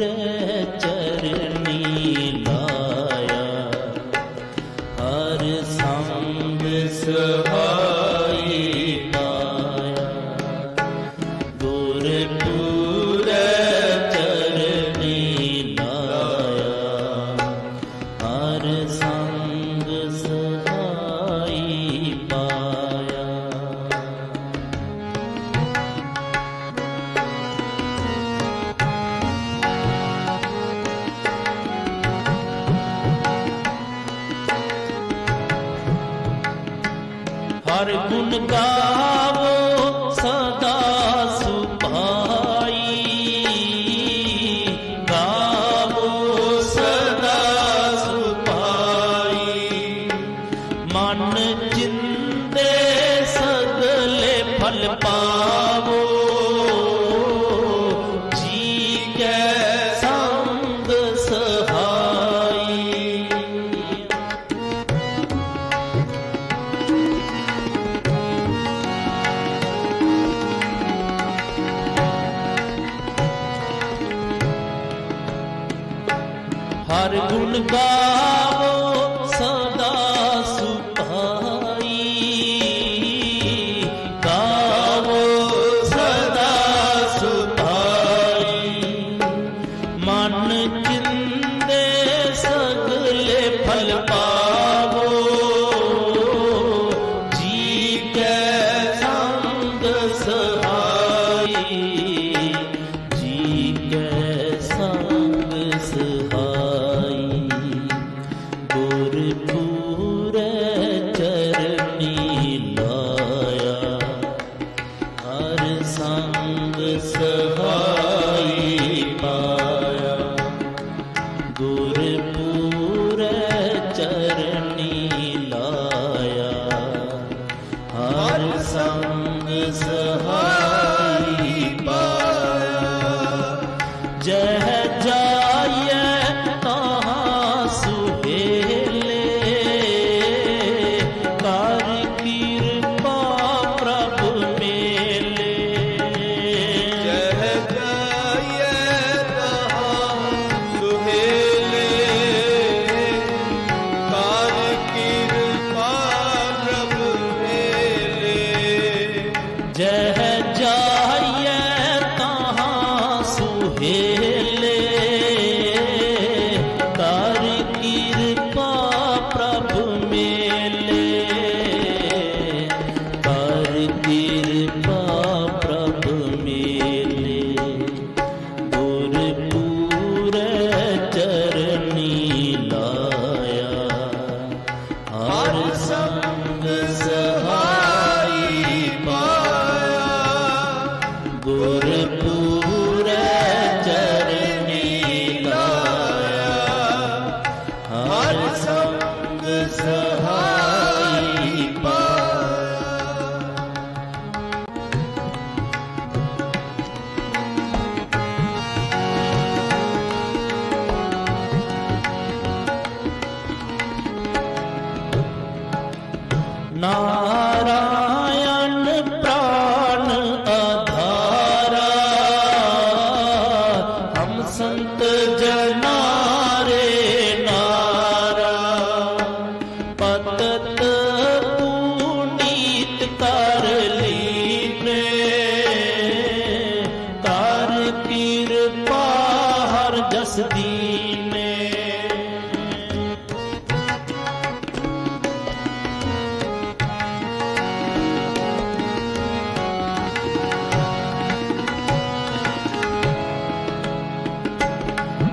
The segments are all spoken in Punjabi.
ਚਰਨੀ ਹਰ ਹਰ ਗੁਣ ਗਾਵੋ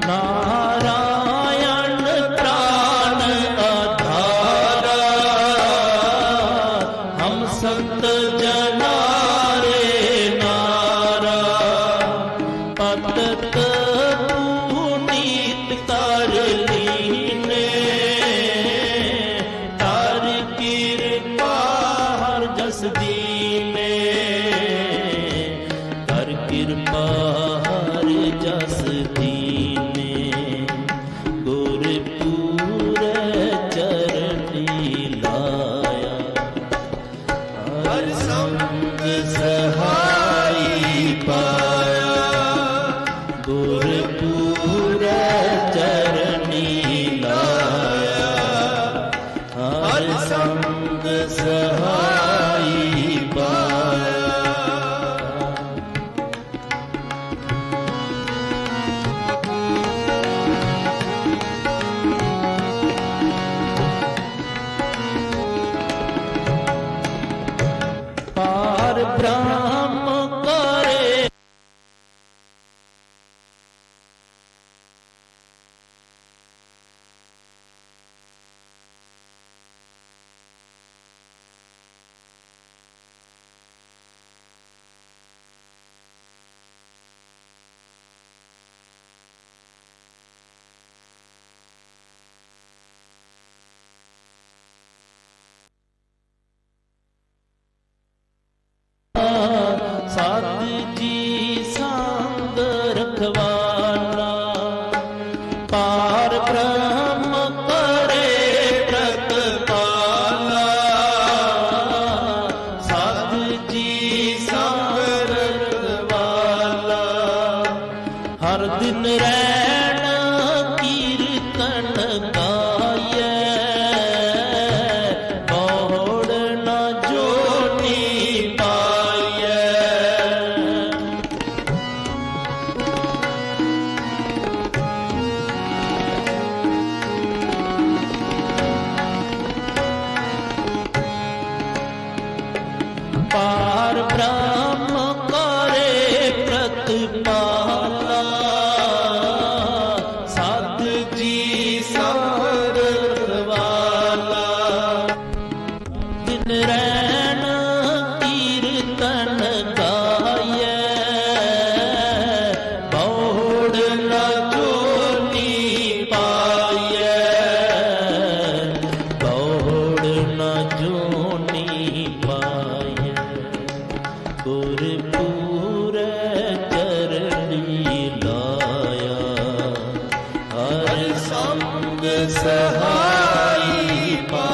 ना अंग सहाय पा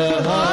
Hare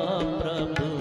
ਕਿਰਪਾ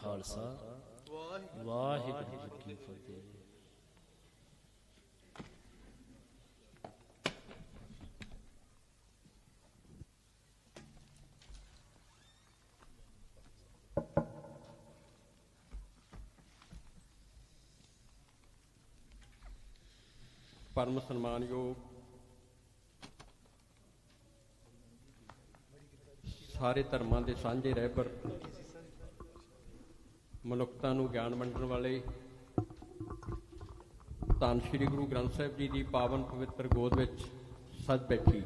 ਖਾਲਸਾ ਵਾਹਿਗੁਰੂ ਜੀ ਕੀ ਫਤਿਹ ਪਰਮ ਸਨਮਾਨਯੋਗ ਸਾਰੇ ਧਰਮਾਂ ਦੇ ਸਾਂਝੇ ਰਹਿਬਰ ਮਨੁੱਖਤਾ ਨੂੰ ਗਿਆਨ ਵੰਡਣ ਵਾਲੇ ਧੰਨ ਸ਼੍ਰੀ ਗੁਰੂ ਗ੍ਰੰਥ ਸਾਹਿਬ ਜੀ ਦੀ ਪਾਵਨ ਪਵਿੱਤਰ ਗੋਦ ਵਿੱਚ ਸੱਜ ਬੈਠੀ।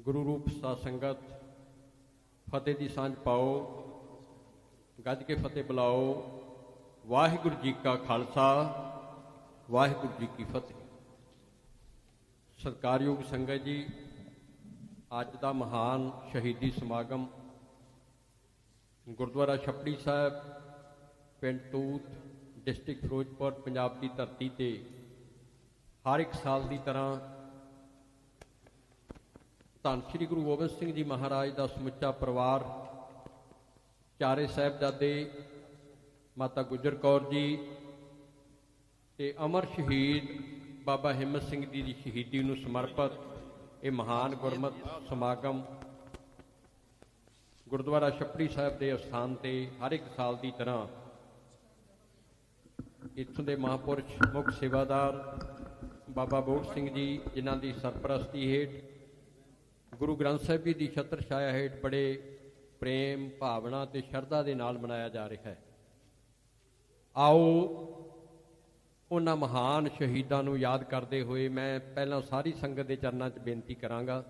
ਗੁਰੂ ਰੂਪ ਸਾਧ ਸੰਗਤ ਫਤਿਹ ਦੀ ਸਾਂਝ ਪਾਓ, ਗੱਜ ਕੇ ਫਤਿਹ ਬੁਲਾਓ। ਵਾਹਿਗੁਰੂ ਜੀ ਕਾ ਖਾਲਸਾ, ਵਾਹਿਗੁਰੂ ਜੀ ਕੀ ਫਤਿਹ। ਸਤਿਕਾਰਯੋਗ ਸੰਗਤ ਜੀ, ਅੱਜ ਦਾ ਮਹਾਨ ਸ਼ਹੀਦੀ ਸਮਾਗਮ ਗੁਰਦੁਆਰਾ ਛਪੜੀ ਸਾਹਿਬ, ਪਿੰਡ ਤੂਤ, ਡਿਸਟ੍ਰਿਕਟ ਫਿਰੋਜ਼ਪੁਰ, ਪੰਜਾਬ ਦੀ ਧਰਤੀ ਤੇ ਹਰ ਇੱਕ ਸਾਲ ਦੀ ਤਰ੍ਹਾਂ ਧੰਨ ਸ਼੍ਰੀ ਗੁਰੂ ਗੋਬਿੰਦ ਸਿੰਘ ਜੀ ਮਹਾਰਾਜ ਦਾ ਸਮੁੱਚਾ ਪਰਿਵਾਰ, ਚਾਰੇ ਸਾਹਿਬਜ਼ਾਦੇ ਮਾਤਾ ਗੁਜਰ ਕੌਰ ਜੀ ਤੇ ਅਮਰ ਸ਼ਹੀਦ ਬਾਬਾ ਹਿੰਮਤ ਸਿੰਘ ਜੀ ਦੀ ਸ਼ਹੀਦੀ ਨੂੰ ਸਮਰਪਿਤ ਇਹ ਮਹਾਨ ਗੁਰਮਤ ਸਮਾਗਮ ਗੁਰਦੁਆਰਾ ਛੱਪੜੀ ਸਾਹਿਬ ਦੇ ਅਸਥਾਨ ਤੇ ਹਰ ਇੱਕ ਸਾਲ ਦੀ ਤਰ੍ਹਾਂ ਇੱਥੋਂ ਦੇ ਮਹਾਪੁਰਸ਼ ਮੁੱਖ ਸੇਵਾਦਾਰ ਬਾਬਾ ਬੋੜ ਸਿੰਘ ਜੀ, ਜਿਨ੍ਹਾਂ ਦੀ ਸਰਪ੍ਰਸਤੀ ਹੇਠ ਗੁਰੂ ਗ੍ਰੰਥ ਸਾਹਿਬ ਜੀ ਦੀ ਛਤਰ ਛਾਇਆ ਹੇਠ ਬੜੇ ਪ੍ਰੇਮ, ਭਾਵਨਾ ਤੇ ਸ਼ਰਧਾ ਦੇ ਨਾਲ ਮਨਾਇਆ ਜਾ ਰਿਹਾ ਹੈ। ਆਓ ਉਹਨਾਂ ਮਹਾਨ ਸ਼ਹੀਦਾਂ ਨੂੰ ਯਾਦ ਕਰਦੇ ਹੋਏ ਮੈਂ ਪਹਿਲਾਂ ਸਾਰੀ ਸੰਗਤ ਦੇ ਚਰਨਾਂ 'ਚ ਬੇਨਤੀ ਕਰਾਂਗਾ।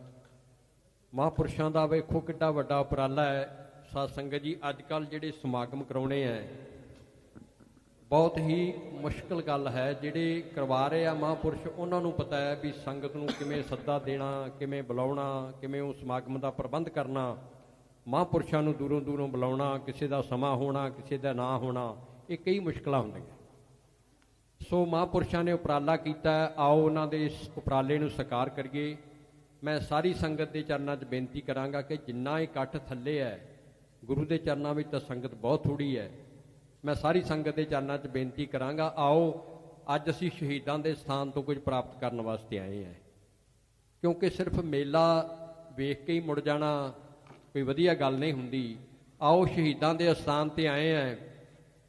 ਮਹਾਂਪੁਰਸ਼ਾਂ ਦਾ ਵੇਖੋ ਕਿੱਡਾ ਵੱਡਾ ਉਪਰਾਲਾ ਹੈ। ਸਾਧ ਸੰਗਤ ਜੀ ਅੱਜ ਕੱਲ ਜਿਹੜੇ ਸਮਾਗਮ ਕਰਾਉਣੇ ਆ ਬਹੁਤ ਹੀ ਮੁਸ਼ਕਲ ਗੱਲ ਹੈ। ਜਿਹੜੇ ਕਰਵਾ ਰਹੇ ਆ ਮਹਾਂਪੁਰਸ਼, ਉਹਨਾਂ ਨੂੰ ਪਤਾ ਹੈ ਵੀ ਸੰਗਤ ਨੂੰ ਕਿਵੇਂ ਸੱਦਾ ਦੇਣਾ, ਕਿਵੇਂ ਬੁਲਾਉਣਾ, ਕਿਵੇਂ ਉਹ ਸਮਾਗਮ ਦਾ ਪ੍ਰਬੰਧ ਕਰਨਾ। ਮਹਾਂਪੁਰਸ਼ਾਂ ਨੂੰ ਦੂਰੋਂ ਦੂਰੋਂ ਬੁਲਾਉਣਾ, ਕਿਸੇ ਦਾ ਸਮਾਂ ਹੋਣਾ, ਕਿਸੇ ਦਾ ਨਾ ਹੋਣਾ, ਇਹ ਕਈ ਮੁਸ਼ਕਲਾਂ ਹੁੰਦੀਆਂ। ਸੋ ਮਹਾਂਪੁਰਸ਼ਾਂ ਨੇ ਉਪਰਾਲਾ ਕੀਤਾ ਆਓ ਉਹਨਾਂ ਦੇ ਇਸ ਉਪਰਾਲੇ ਨੂੰ ਸਾਕਾਰ ਕਰੀਏ। ਮੈਂ ਸਾਰੀ ਸੰਗਤ ਦੇ ਚਰਨਾਂ 'ਚ ਬੇਨਤੀ ਕਰਾਂਗਾ ਕਿ ਜਿੰਨਾ ਇਕੱਠ ਥੱਲੇ ਹੈ, ਗੁਰੂ ਦੇ ਚਰਨਾਂ ਵਿੱਚ ਤਾਂ ਸੰਗਤ ਬਹੁਤ ਥੋੜੀ ਹੈ। ਮੈਂ ਸਾਰੀ ਸੰਗਤ ਦੇ ਚਰਨਾਂ 'ਚ ਬੇਨਤੀ ਕਰਾਂਗਾ, ਆਓ ਅੱਜ ਅਸੀਂ ਸ਼ਹੀਦਾਂ ਦੇ ਸਥਾਨ ਤੋਂ ਕੁਝ ਪ੍ਰਾਪਤ ਕਰਨ ਵਾਸਤੇ ਆਏ ਹਾਂ। ਕਿਉਂਕਿ ਸਿਰਫ ਮੇਲਾ ਵੇਖ ਕੇ ਹੀ ਮੁੜ ਜਾਣਾ ਕੋਈ ਵਧੀਆ ਗੱਲ ਨਹੀਂ ਹੁੰਦੀ। ਆਓ ਸ਼ਹੀਦਾਂ ਦੇ ਸਥਾਨ ਤੇ ਆਏ ਹਾਂ।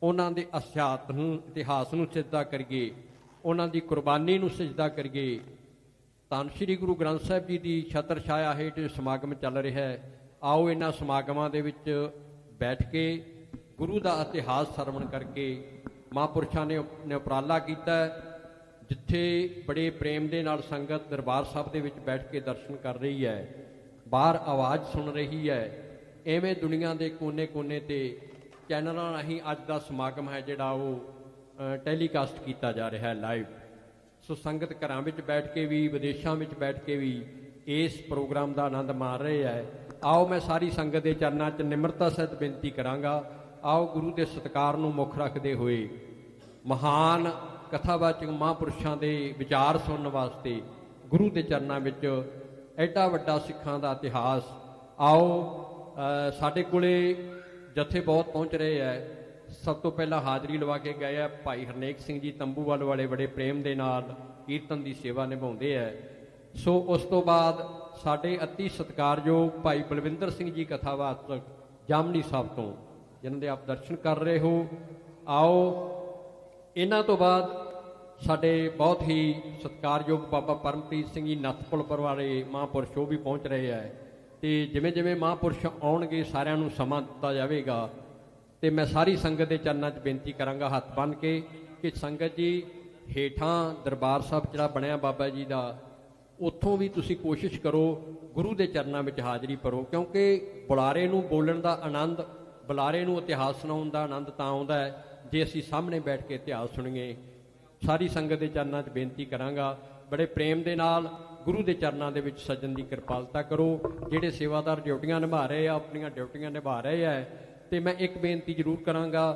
ਉਹਨਾਂ ਦੇ ਅਸਿਆਤ ਨੂੰ, ਇਤਿਹਾਸ ਨੂੰ ਸਿੱਧਾ ਕਰੀਏ, ਉਹਨਾਂ ਦੀ ਕੁਰਬਾਨੀ ਨੂੰ ਸਜਦਾ ਕਰੀਏ। ਧੰਨ ਸ਼੍ਰੀ ਗੁਰੂ ਗ੍ਰੰਥ ਸਾਹਿਬ ਜੀ ਦੀ ਛਤਰ ਛਾਇਆ ਹੇਠ ਸਮਾਗਮ ਚੱਲ ਰਿਹਾ ਹੈ। ਆਓ ਇਹਨਾਂ ਸਮਾਗਮਾਂ ਦੇ ਵਿੱਚ ਬੈਠ ਕੇ ਗੁਰੂ ਦਾ ਇਤਿਹਾਸ ਸਰਵਣ ਕਰਕੇ ਮਹਾਂਪੁਰਸ਼ਾਂ ਨੇ ਨੇ ਉਪਰਾਲਾ ਕੀਤਾ ਜਿੱਥੇ ਬੜੇ ਪ੍ਰੇਮ ਦੇ ਨਾਲ ਸੰਗਤ ਦਰਬਾਰ ਸਾਹਿਬ ਦੇ ਵਿੱਚ ਬੈਠ ਕੇ ਦਰਸ਼ਨ ਕਰ ਰਹੀ ਹੈ। ਬਾਹਰ ਆਵਾਜ਼ ਸੁਣ ਰਹੀ ਹੈ। ਐਵੇਂ ਦੁਨੀਆ ਦੇ ਕੋਨੇ-ਕੋਨੇ ਤੇ ਚੈਨਲਾਂ ਰਾਹੀਂ ਅੱਜ ਦਾ ਸਮਾਗਮ ਹੈ ਜਿਹੜਾ ਉਹ ਟੈਲੀਕਾਸਟ ਕੀਤਾ ਜਾ ਰਿਹਾ ਹੈ ਲਾਈਵ ਸੋ ਸੰਗਤ ਘਰਾਂ ਵਿੱਚ ਬੈਠ ਕੇ ਵੀ, ਵਿਦੇਸ਼ਾਂ ਵਿੱਚ ਬੈਠ ਕੇ ਵੀ ਇਸ ਪ੍ਰੋਗਰਾਮ ਦਾ ਆਨੰਦ ਮਾਣ ਰਹੇ ਹੈ ਆਓ ਮੈਂ ਸਾਰੀ ਸੰਗਤ ਦੇ ਚਰਨਾਂ 'ਚ ਨਿਮਰਤਾ ਸਹਿਤ ਬੇਨਤੀ ਕਰਾਂਗਾ। ਆਓ ਗੁਰੂ ਦੇ ਸਤਿਕਾਰ ਨੂੰ ਮੁੱਖ ਰੱਖਦੇ ਹੋਏ ਮਹਾਨ ਕਥਾਵਾਚਕ ਮਹਾਂਪੁਰਸ਼ਾਂ ਦੇ ਵਿਚਾਰ ਸੁਣਨ ਵਾਸਤੇ ਗੁਰੂ ਦੇ ਚਰਨਾਂ ਵਿੱਚ ਐਡਾ ਵੱਡਾ ਸਿੱਖਾਂ ਦਾ ਇਤਿਹਾਸ। ਆਓ ਸਾਡੇ ਕੋਲੇ ਜਥੇ ਬਹੁਤ ਪਹੁੰਚ ਰਹੇ ਹੈ ਸਭ ਤੋਂ ਪਹਿਲਾਂ ਹਾਜ਼ਰੀ ਲਵਾ ਕੇ ਗਏ ਆ ਭਾਈ ਹਰਨੇਕ ਸਿੰਘ ਜੀ ਤੰਬੂਵਾਲ ਵਾਲੇ ਬੜੇ ਪ੍ਰੇਮ ਦੇ ਨਾਲ ਕੀਰਤਨ ਦੀ ਸੇਵਾ ਨਿਭਾਉਂਦੇ ਆ। ਸੋ ਉਸ ਤੋਂ ਬਾਅਦ ਸਾਡੇ ਅਤੀ ਸਤਿਕਾਰਯੋਗ ਭਾਈ ਬਲਵਿੰਦਰ ਸਿੰਘ ਜੀ ਕਥਾਵਾਚਕ ਜਾਮਨੀ ਸਾਹਿਬ ਤੋਂ, ਜਿਨ੍ਹਾਂ ਦੇ ਆਪ ਦਰਸ਼ਨ ਕਰ ਰਹੇ ਹੋ। ਆਓ, ਇਹਨਾਂ ਤੋਂ ਬਾਅਦ ਸਾਡੇ ਬਹੁਤ ਹੀ ਸਤਿਕਾਰਯੋਗ ਬਾਬਾ ਪਰਮਪ੍ਰੀਤ ਸਿੰਘ ਜੀ ਨੱਥਪੁਰ ਪਰਵਾਰੇ ਮਹਾਂਪੁਰਸ਼ ਉਹ ਵੀ ਪਹੁੰਚ ਰਹੇ ਆ। ਤੇ ਜਿਵੇਂ ਜਿਵੇਂ ਮਹਾਂਪੁਰਸ਼ ਆਉਣਗੇ, ਸਾਰਿਆਂ ਨੂੰ ਸਮਾਂ ਦਿੱਤਾ ਜਾਵੇਗਾ। ਤੇ ਮੈਂ ਸਾਰੀ ਸੰਗਤ ਦੇ ਚਰਨਾਂ 'ਚ ਬੇਨਤੀ ਕਰਾਂਗਾ, ਹੱਥ ਬੰਨ ਕੇ ਕਿ ਸੰਗਤ ਜੀ, ਹੇਠਾਂ ਦਰਬਾਰ ਸਾਹਿਬ ਜਿਹੜਾ ਬਣਿਆ ਬਾਬਾ ਜੀ ਦਾ, ਉੱਥੋਂ ਵੀ ਤੁਸੀਂ ਕੋਸ਼ਿਸ਼ ਕਰੋ, ਗੁਰੂ ਦੇ ਚਰਨਾਂ ਵਿੱਚ ਹਾਜ਼ਰੀ ਭਰੋ, ਕਿਉਂਕਿ ਬੁਲਾਰੇ ਨੂੰ ਬੋਲਣ ਦਾ ਆਨੰਦ, ਬੁਲਾਰੇ ਨੂੰ ਇਤਿਹਾਸ ਸੁਣਾਉਣ ਦਾ ਆਨੰਦ ਤਾਂ ਆਉਂਦਾ ਹੈ, ਜੇ ਅਸੀਂ ਸਾਹਮਣੇ ਬੈਠ ਕੇ ਇਤਿਹਾਸ ਸੁਣੀਏ। ਸਾਰੀ ਸੰਗਤ ਦੇ ਚਰਨਾਂ 'ਚ ਬੇਨਤੀ ਕਰਾਂਗਾ, ਬੜੇ ਪ੍ਰੇਮ ਦੇ ਨਾਲ ਗੁਰੂ ਦੇ ਚਰਨਾਂ ਦੇ ਵਿੱਚ ਸੱਜਣ ਦੀ ਕਿਰਪਾਲਤਾ ਕਰੋ, ਜਿਹੜੇ ਸੇਵਾਦਾਰ ਡਿਊਟੀਆਂ ਨਿਭਾ ਰਹੇ ਆ, ਆਪਣੀਆਂ ਡਿਊਟੀਆਂ ਨਿਭਾ ਰਹੇ ਆ ਤੇ ਮੈਂ ਇੱਕ ਬੇਨਤੀ ਜ਼ਰੂਰ ਕਰਾਂਗਾ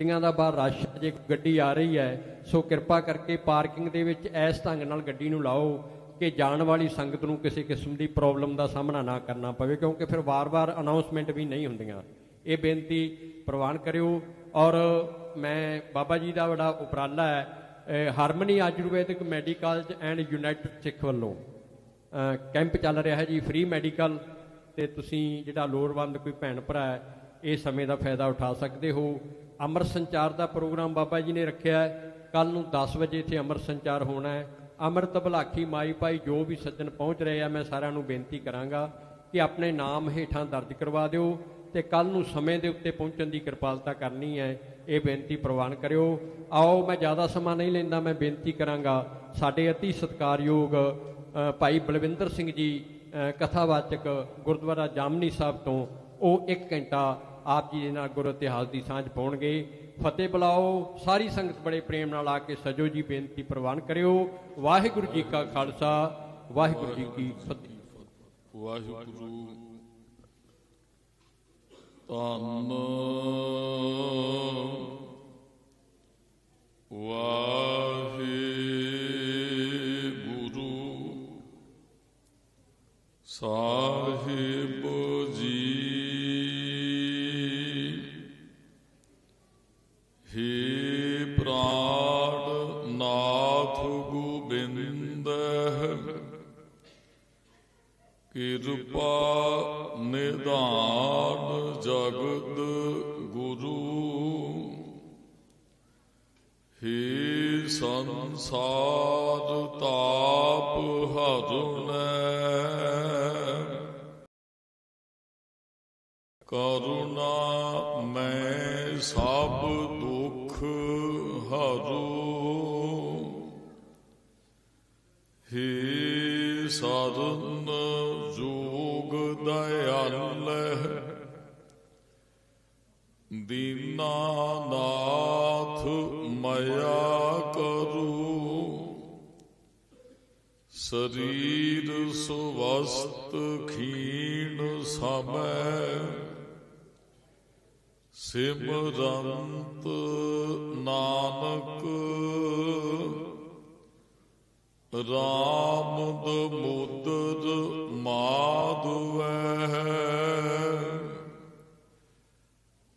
ਗੱਡੀਆਂ ਦਾ ਬਾਹਰ ਰਸ਼ ਜੇ ਗੱਡੀ ਆ ਰਹੀ ਹੈ, ਸੋ ਕਿਰਪਾ ਕਰਕੇ ਪਾਰਕਿੰਗ ਦੇ ਵਿੱਚ ਇਸ ਢੰਗ ਨਾਲ ਗੱਡੀ ਨੂੰ ਲਾਓ ਕਿ ਜਾਣ ਵਾਲੀ ਸੰਗਤ ਨੂੰ ਕਿਸੇ ਕਿਸਮ ਦੀ ਪ੍ਰੋਬਲਮ ਦਾ ਸਾਹਮਣਾ ਨਾ ਕਰਨਾ ਪਵੇ, ਕਿਉਂਕਿ ਫਿਰ ਵਾਰ-ਵਾਰ ਅਨਾਉਂਸਮੈਂਟ ਵੀ ਨਹੀਂ ਹੁੰਦੀਆਂ। ਇਹ ਬੇਨਤੀ ਪ੍ਰਵਾਨ ਕਰਿਓ ਔਰ ਮੈਂ ਬਾਬਾ ਜੀ ਦਾ ਬੜਾ ਉਪਰਾਲਾ ਹੈ harmony ayurvedic medical and united Sikh ਵੱਲੋਂ। ਕੈਂਪ ਚੱਲ ਰਿਹਾ ਹੈ ਜੀ, ਫ੍ਰੀ ਮੈਡੀਕਲ ਤੇ ਤੁਸੀਂ ਜਿਹੜਾ ਲੋੜਵੰਦ ਕੋਈ ਭੈਣ ਭਰਾ ਹੈ ਇਹ ਸਮੇਂ ਦਾ ਫਾਇਦਾ ਉਠਾ ਸਕਦੇ ਹੋ। ਅਮਰ ਸੰਚਾਰ ਦਾ ਪ੍ਰੋਗਰਾਮ ਬਾਬਾ ਜੀ ਨੇ ਰੱਖਿਆ ਹੈ। ਕੱਲ ਨੂੰ 10 ਵਜੇ ਇੱਥੇ ਅਮਰ ਸੰਚਾਰ ਹੋਣਾ ਹੈ। ਅੰਮ੍ਰਿਤ ਭਲਾਖੀ ਮਾਈ ਭਾਈ ਜੋ ਵੀ ਸੱਜਣ ਪਹੁੰਚ ਰਹੇ ਆ, ਮੈਂ ਸਾਰਿਆਂ ਨੂੰ ਬੇਨਤੀ ਕਰਾਂਗਾ ਕਿ ਆਪਣੇ ਨਾਮ ਹੇਠਾਂ ਦਰਜ ਕਰਵਾ ਦਿਓ ਤੇ ਕੱਲ ਨੂੰ ਸਮੇਂ ਦੇ ਉੱਤੇ ਪਹੁੰਚਣ ਦੀ ਕਿਰਪਾਲਤਾ ਕਰਨੀ ਹੈ। ਇਹ ਬੇਨਤੀ ਪ੍ਰਵਾਨ ਕਰਿਓ। ਆਓ, ਮੈਂ ਜ਼ਿਆਦਾ ਸਮਾਂ ਨਹੀਂ ਲੈਂਦਾ, ਮੈਂ ਬੇਨਤੀ ਕਰਾਂਗਾ ਸਾਡੇ ਅਤੀ ਸਤਿਕਾਰਯੋਗ ਭਾਈ ਬਲਵਿੰਦਰ ਸਿੰਘ ਜੀ ਕਥਾਵਾਚਕ ਗੁਰਦੁਆਰਾ ਜਾਮਨੀ ਸਾਹਿਬ ਤੋਂ ਉਹ 1 ਘੰਟਾ ਆਪ ਜੀ ਦੇ ਨਾਲ ਗੁਰ ਇਤਿਹਾਸ ਦੀ ਸਾਂਝ ਪਾਉਣਗੇ। ਫਤਿਹ ਬੁਲਾਓ, ਸਾਰੀ ਸੰਗਤ ਬੜੇ ਪ੍ਰੇਮ ਨਾਲ ਆ ਕੇ ਸਜੋ ਜੀ ਬੇਨਤੀ ਪ੍ਰਵਾਨ ਕਰਿਓ। ਵਾਹਿਗੁਰੂ ਜੀ ਕਾ ਖਾਲਸਾ, ਵਾਹਿਗੁਰੂ ਜੀ ਕੀ ਫਤਿਹ। ਵਾਹਿਗੁਰੂ ਧੰਨ ਵਾਹਿਗੁਰੂ ਸਾਹਿਬ। ਕਿਰਪਾ ਨਿਧਾਨ ਜਗਤ ਗੁਰੂ। ਹੇ ਸੰਸਾਰ ਤਾਪ ਹਰੁਣੈ ਨਾਥ ਮਾਇਆ ਕਰੂ। ਸਰੀਰ ਸੁਵਸਤ ਖੀਣ ਸਮੈ। ਸਿਮਰੰਤ ਨਾਨਕ। ਰਾਮ ਦਮੋਦਰ ਮਾਧਵੈ।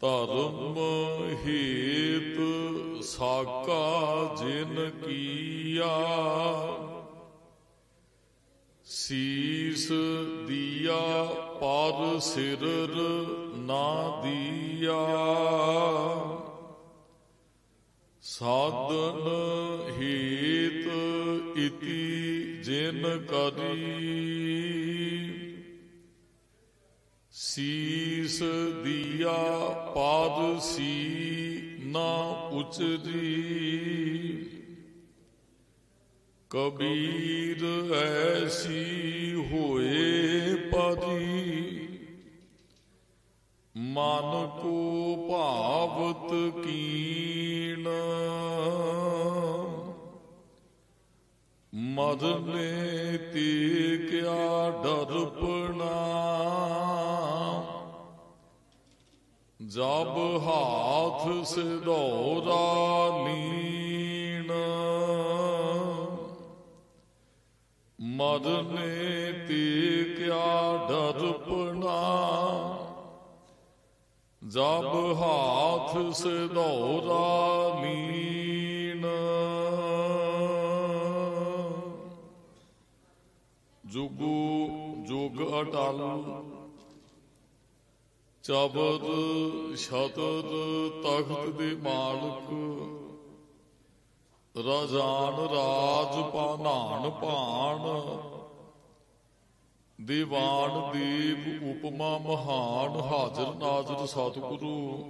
ਧਰਮ ਹੀਤ ਸਾਕਾ ਜਿਨ ਕੀਆ। ਸੀਸ ਦੀਆ ਪਰ ਸਿਰ ਨਾ ਦੀਆ। ਸਾਧਨ ਹੀਤ ਇਤੀ ਜਿਨ ਕਰੀ। ਸੀਸ ਦੀਆ ਪਾਦ ਸੀ ਨਾ ਉਚਰੀ ਕਬੀਰ ਐਸੀ ਹੋਏ ਪਦੀ। ਮਨ ਕੋ ਭਾਵਤ ਕੀਣ। ਮਦਨੇ ਤੀ ਕਿਆ ਡਰਪਣਾ। ਜਬ ਹਾਥ ਸਿਧੌਰਾ ਲੀਣ ਮਦਨੇ ਤੇ ਕਿਆ ਡਰਪਣਾ ਜਬ ਹਾਥ ਸਿਧੌਰਾ ਲੀਣ ਜੁਗੂ ਜੁਗ ਅਟਲ ਚਬਦ ਸ਼ਤਦ ਤਖਤ ਦੇ ਮਾਲਕ। ਰਾਜਾਨ ਰਾਜ ਪਾਨਾਨ ਭਾਣ। ਦੀਵਾਨ ਦੀਪ ਉਪਮਾ ਮਹਾਨ ਹਾਜ਼ਰ ਨਾਜ਼ਰ ਸਤਿਗੁਰੂ।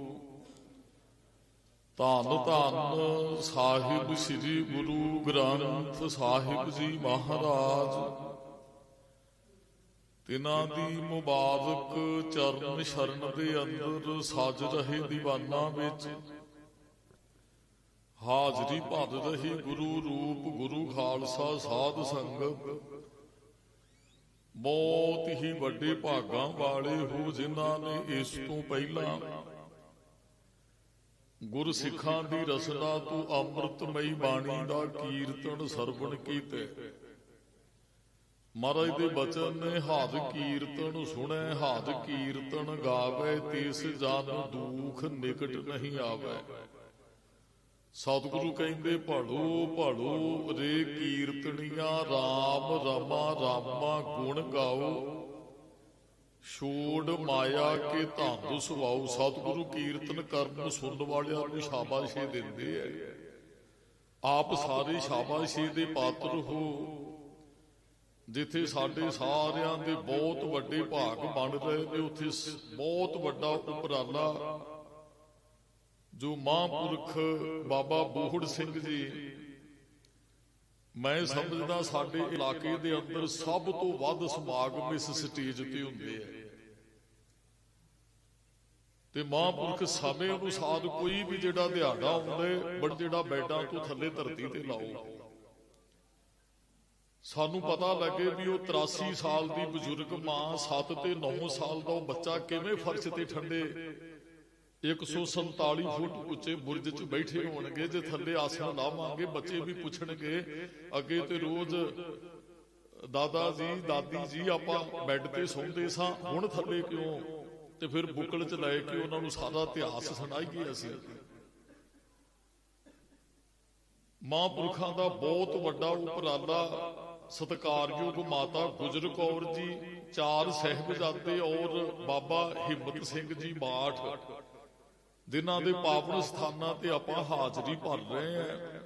ਧੰਨ ਧੰਨ ਸਾਹਿਬ ਸ੍ਰੀ ਗੁਰੂ ਗ੍ਰੰਥ ਸਾਹਿਬ ਜੀ ਮਹਾਰਾਜ। ਤਿਨਾਂ ਦੀ ਮੁਬਾਰਕ ਚਰਨ ਸ਼ਰਨ ਦੇ ਅੰਦਰ ਸਜ ਰਹੇ ਦੀਵਾਨਾਂ ਵਿੱਚ। ਹਾਜ਼ਰੀ ਭਰ ਰਹੀ ਗੁਰੂ ਰੂਪ ਗੁਰੂ ਖਾਲਸਾ ਸਾਧ ਸੰਗਤ। ਬਹੁਤ ਹੀ ਵੱਡੇ ਭਾਗਾਂ ਵਾਲੇ ਹੋ ਜਿਨ੍ਹਾਂ ਨੇ ਇਸ ਤੋਂ ਪਹਿਲਾਂ ਗੁਰ ਸਿੱਖਾਂ ਦੀ ਰਸਨਾ ਤੋਂ ਅੰਮ੍ਰਿਤਮਈ ਬਾਣੀ ਦਾ ਕੀਰਤਨ ਸਰਵਣ ਕੀਤੇ। ਮਹਾਰਾਜ ਦੇ ਬਚਨ ਨੇ ਹਾਦ ਕੀਰਤਨ ਸੁਣੈ, ਹਾਦ ਕੀਰਤਨ ਗਾਵੇ, ਤਿਸ ਜਨ ਦੁਖ ਨਿਕਟ ਨਹੀਂ ਆਵੇ। ਸਤਿਗੁਰੂ ਕਹਿੰਦੇ ਪੜੋ ਪੜੋ ਰੇ ਕੀਰਤਨੀਆਂ RAM ਰਮਾ, ਰਾਮਾ ਗੁਣ ਗਾਓ। ਛੋੜ ਮਾਇਆ ਕੇ ਧੰਦ ਸੁਵਾਉ ਸਤਿਗੁਰੂ ਕੀਰਤਨ ਕਰਨ ਨੂੰ ਸੁਣਨ ਵਾਲਿਆਂ ਨੂੰ ਸ਼ਾਬਾਸ਼ੇ ਦਿੰਦੇ ਐ ਆਪ ਸਾਰੇ ਸ਼ਾਬਾਸ਼ੇ ਦੇ ਪਾਤਰ ਹੋ। ਜਿੱਥੇ ਸਾਡੇ ਸਾਰਿਆਂ ਦੇ ਬਹੁਤ ਵੱਡੇ ਭਾਗ ਬਣ ਰਹੇ ਨੇ ਉੱਥੇ ਬਹੁਤ ਵੱਡਾ ਉਪਰਾਲਾ ਜੋ ਮਹਾਂਪੁਰਖ ਬਾਬਾ ਬੋਹੜ ਸਿੰਘ ਜੀ ਮੈਂ ਸਮਝਦਾ ਸਾਡੇ ਇਲਾਕੇ ਦੇ ਅੰਦਰ ਸਭ ਤੋਂ ਵੱਧ ਸਮਾਗਮ ਇਸ ਸਟੇਜ ਤੇ ਹੁੰਦੇ ਆ। ਤੇ ਮਹਾਂਪੁਰਖ ਸਮੇਂ ਅਨੁਸਾਰ ਕੋਈ ਵੀ ਜਿਹੜਾ ਦਿਹਾੜਾ ਆਉਂਦਾ ਹੈ, ਬੜ ਜਿਹੜਾ ਬੈਡਾਂ ਤੋਂ ਥੱਲੇ ਧਰਤੀ ਤੇ ਲਾਓ। ਸਾਨੂੰ ਪਤਾ ਲੱਗੇ ਵੀ ਉਹ 83 ਸਾਲ ਦੀ ਬਜ਼ੁਰਗ ਮਾਂ 7 ਤੇ 9 ਸਾਲ ਦਾ ਉਹ ਬੱਚਾ ਕਿਵੇਂ ਫਰਸ਼ ਤੇ ਠੰਡੇ 147 ਫੁੱਟ ਉੱਚੇ ਬੁਰਜ 'ਚ ਬੈਠੇ ਹੋਣਗੇ ਜੇ ਥੱਲੇ ਆਸਣ ਲਾਵਾਂਗੇ ਬੱਚੇ ਵੀ ਪੁੱਛਣਗੇ। ਅੱਗੇ ਤੇ ਰੋਜ਼ ਦਾਦਾ ਜੀ ਦਾਦੀ ਜੀ ਆਪਾਂ ਬੈੱਡ ਤੇ ਸੌਂਦੇ ਸਾਂ ਹੁਣ ਥੱਲੇ ਕਿਉਂ? ਤੇ ਫਿਰ ਬੁੱਕਲ 'ਚ ਲੈ ਕੇ ਉਹਨਾਂ ਨੂੰ ਸਾਰਾ ਇਤਿਹਾਸ ਸੁਣਾਈਏ ਅਸੀਂ। ਮਹਾਂਪੁਰਖਾਂ ਦਾ ਬਹੁਤ ਵੱਡਾ ਉਪਰਾਲਾ ਸਤਿਕਾਰਯੋਗ ਮਾਤਾ ਗੁਜਰ ਕੌਰ ਜੀ, ਚਾਰ ਸਹਿਬਜ਼ਾਦੇ ਔਰ ਬਾਬਾ ਹਿੰਮਤ ਸਿੰਘ ਜੀ ਬਾਠ। ਦਿਨਾਂ ਦੇ ਪਾਵਨ ਸਥਾਨਾਂ ਤੇ ਆਪਾਂ ਹਾਜ਼ਰੀ ਭਰ ਰਹੇ ਹਾਂ।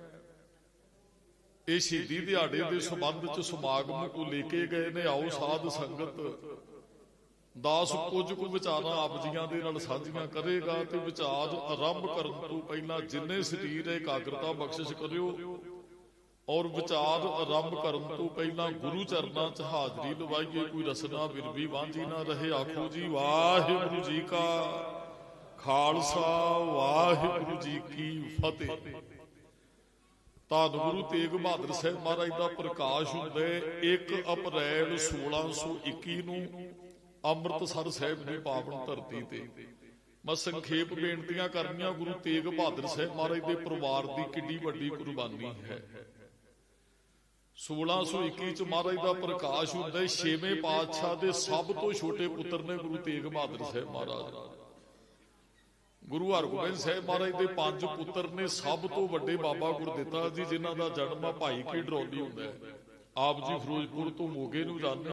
ਇਹ ਸ਼ਹੀਦੀ ਦਿਹਾੜੇ ਦੇ ਸੰਬੰਧ ਚ ਸਮਾਗਮ ਕੋ ਲੈ ਕੇ ਗਏ ਨੇ। ਆਓ ਸਾਧ ਸੰਗਤ। ਦਾਸ ਕੁਝ ਕੁ ਵਿਚਾਰਾਂ ਆਪ ਜੀਆਂ ਦੇ ਨਾਲ ਸਾਂਝੀਆਂ ਕਰੇਗਾ ਤੇ ਵਿਚਾਰ ਆਰੰਭ ਕਰਨ ਤੋਂ ਪਹਿਲਾਂ ਜਿੰਨੇ ਸਰੀਰ ਹੈ ਇਕਾਗਰਤਾ ਬਖਸ਼ਿਸ਼ ਕਰਿਓ ਔਰ ਵਿਚਾਰ ਆਰੰਭ ਕਰਨ ਤੋਂ ਪਹਿਲਾਂ ਗੁਰੂ ਚਰਨਾਂ 'ਚ ਹਾਜ਼ਰੀ ਲਵਾਈਏ, ਕੋਈ ਰਸਨਾ ਵਿਰਵੀ ਵਾਂਝੀ ਨਾ ਰਹੇ, ਆਖੋ ਜੀ, ਵਾਹਿਗੁਰੂ ਜੀ ਕਾ ਖਾਲਸਾ, ਵਾਹਿਗੁਰੂ ਜੀ ਕੀ ਫਤਿਹ। ਧੰਨ ਗੁਰੂ ਤੇਗ ਬਹਾਦਰ ਸਾਹਿਬ ਮਹਾਰਾਜ ਦਾ ਪ੍ਰਕਾਸ਼ ਹੁੰਦਾ ਹੈ 1 ਅਪ੍ਰੈਲ 1621 ਨੂੰ ਅੰਮ੍ਰਿਤਸਰ ਸਾਹਿਬ ਦੀ ਪਾਵਨ ਧਰਤੀ ਤੇ। ਮੈਂ ਸੰਖੇਪ ਬੇਨਤੀਆਂ ਕਰਨੀਆਂ, ਗੁਰੂ ਤੇਗ ਬਹਾਦਰ ਸਾਹਿਬ ਮਹਾਰਾਜ ਦੇ ਪਰਿਵਾਰ ਦੀ ਕਿੱਡੀ ਵੱਡੀ ਕੁਰਬਾਨੀ ਹੈ। 1621 ਚ ਮਹਾਰਾਜ ਦਾ ਪ੍ਰਕਾਸ਼ ਹੁੰਦਾ ਹੈ ਛੇਵੇਂ ਪਾਤਸ਼ਾਹ ਦੇ ਸਭ ਤੋਂ ਛੋਟੇ ਪੁੱਤਰ ਨੇ ਗੁਰੂ ਤੇਗ ਬਹਾਦਰ ਸਾਹਿਬ ਮਹਾਰਾਜ। ਗੁਰੂ ਹਰਗੋਬਿੰਦ ਸਾਹਿਬ ਮਹਾਰਾਜ ਦੇ ਪੰਜ ਪੁੱਤਰ ਨੇ ਸਭ ਤੋਂ ਵੱਡੇ ਬਾਬਾ ਗੁਰਦਿੱਤਾ ਜੀ, ਜਿਨ੍ਹਾਂ ਦਾ ਜਨਮ ਆ ਭਾਈ ਕੀ ਡਰੋਲੀ ਹੁੰਦਾ ਹੈ। ਆਪ ਜੀ ਫਿਰੋਜ਼ਪੁਰ ਤੋਂ ਮੋਗੇ ਨੂੰ ਜਾਂਦੇ